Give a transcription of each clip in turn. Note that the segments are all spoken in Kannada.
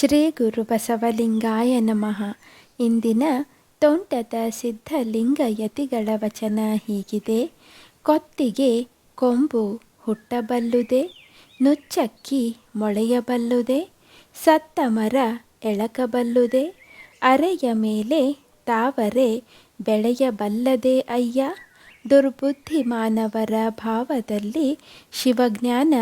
ಶ್ರೀ ಗುರು ಬಸವಲಿಂಗಾಯ ನಮಃ. ಇಂದಿನ ತೋಂಟದ ಸಿದ್ಧಲಿಂಗ ಯತಿಗಳ ವಚನ ಹೀಗಿದೆ. ಕೊತ್ತಿಗೆ ಕೊಂಬು ಹುಟ್ಟಬಲ್ಲುದೆ, ನುಚ್ಚಕ್ಕಿ ಮೊಳೆಯಬಲ್ಲುದೆ ಸತ್ತ ಮರ ಎಳಕಬಲ್ಲುದೆ, ಅರೆಯ ಮೇಲೆ ತಾವರೆ ಬೆಳೆಯಬಲ್ಲದೆ ಅಯ್ಯ ದುರ್ಬುದ್ಧಿ ಮಾನವರ ಭಾವದಲ್ಲಿ ಶಿವಜ್ಞಾನ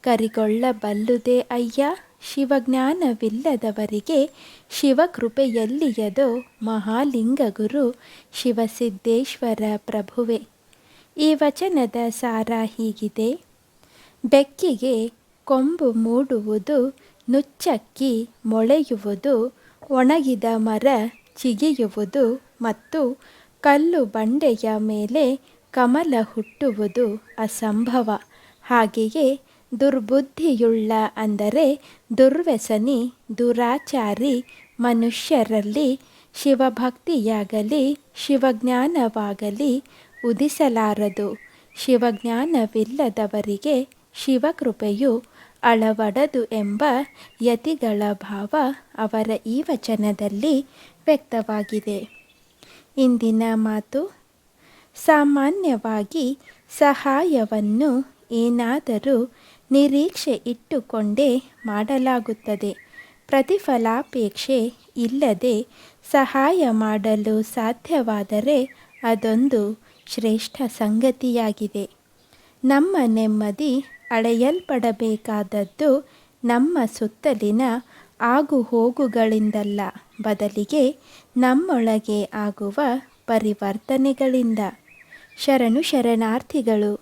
ಕರಿಗೊಳ್ಳಬಲ್ಲುದೆ ಅಯ್ಯ ಶಿವಜ್ಞಾನವಿಲ್ಲದವರಿಗೆ ಶಿವಕೃಪೆಯಲ್ಲಿಯದೋ ಮಹಾಲಿಂಗಗುರು ಶಿವಸಿದ್ದೇಶ್ವರ ಪ್ರಭುವೆ. ಈ ವಚನದ ಸಾರ ಹೀಗಿದೆ. ಬೆಕ್ಕಿಗೆ ಕೊಂಬು ಮೂಡುವುದು, ನುಚ್ಚಕ್ಕಿ ಮೊಳೆಯುವುದು, ಒಣಗಿದ ಮರ ಚಿಗಿಯುವುದು ಮತ್ತು ಕಲ್ಲು ಬಂಡೆಯ ಮೇಲೆ ಕಮಲ ಹುಟ್ಟುವುದು ಅಸಂಭವ. ಹಾಗೆಯೇ ದುರ್ಬುದ್ಧಿಯುಳ್ಳ ಅಂದರೆ ದುರ್ವ್ಯಸನಿ, ದುರಾಚಾರಿ, ಮನುಷ್ಯರಲ್ಲಿ, ಶಿವಭಕ್ತಿಯಾಗಲಿ, ಶಿವಜ್ಞಾನವಾಗಲಿ ಉದಿಸಲಾರದು. ಶಿವಜ್ಞಾನವಿಲ್ಲದವರಿಗೆ ಶಿವಕೃಪೆಯು ಅಳವಡದು ಎಂಬ ಯತಿಗಳ ಭಾವ ಅವರ ಈ ವಚನದಲ್ಲಿ ವ್ಯಕ್ತವಾಗಿದೆ. ಇಂದಿನ ಮಾತು, ಸಾಮಾನ್ಯವಾಗಿ ಸಹಾಯವನ್ನು ಏನಾದರೂ ನಿರೀಕ್ಷೆ ಇಟ್ಟುಕೊಂಡೇ ಮಾಡಲಾಗುತ್ತದೆ. ಪ್ರತಿಫಲಾಪೇಕ್ಷೆ ಇಲ್ಲದೆ ಸಹಾಯ ಮಾಡಲು ಸಾಧ್ಯವಾದರೆ ಅದೊಂದು ಶ್ರೇಷ್ಠ ಸಂಗತಿಯಾಗಿದೆ. ನಮ್ಮ ನೆಮ್ಮದಿ ಅಳೆಯಲ್ಪಡಬೇಕಾದದ್ದು ನಮ್ಮ ಸುತ್ತಲಿನ ಆಗುಹೋಗುಗಳಿಂದಲ್ಲ, ಬದಲಿಗೆ ನಮ್ಮೊಳಗೆ ಆಗುವ ಪರಿವರ್ತನೆಗಳಿಂದ. ಶರಣು ಶರಣಾರ್ಥಿಗಳು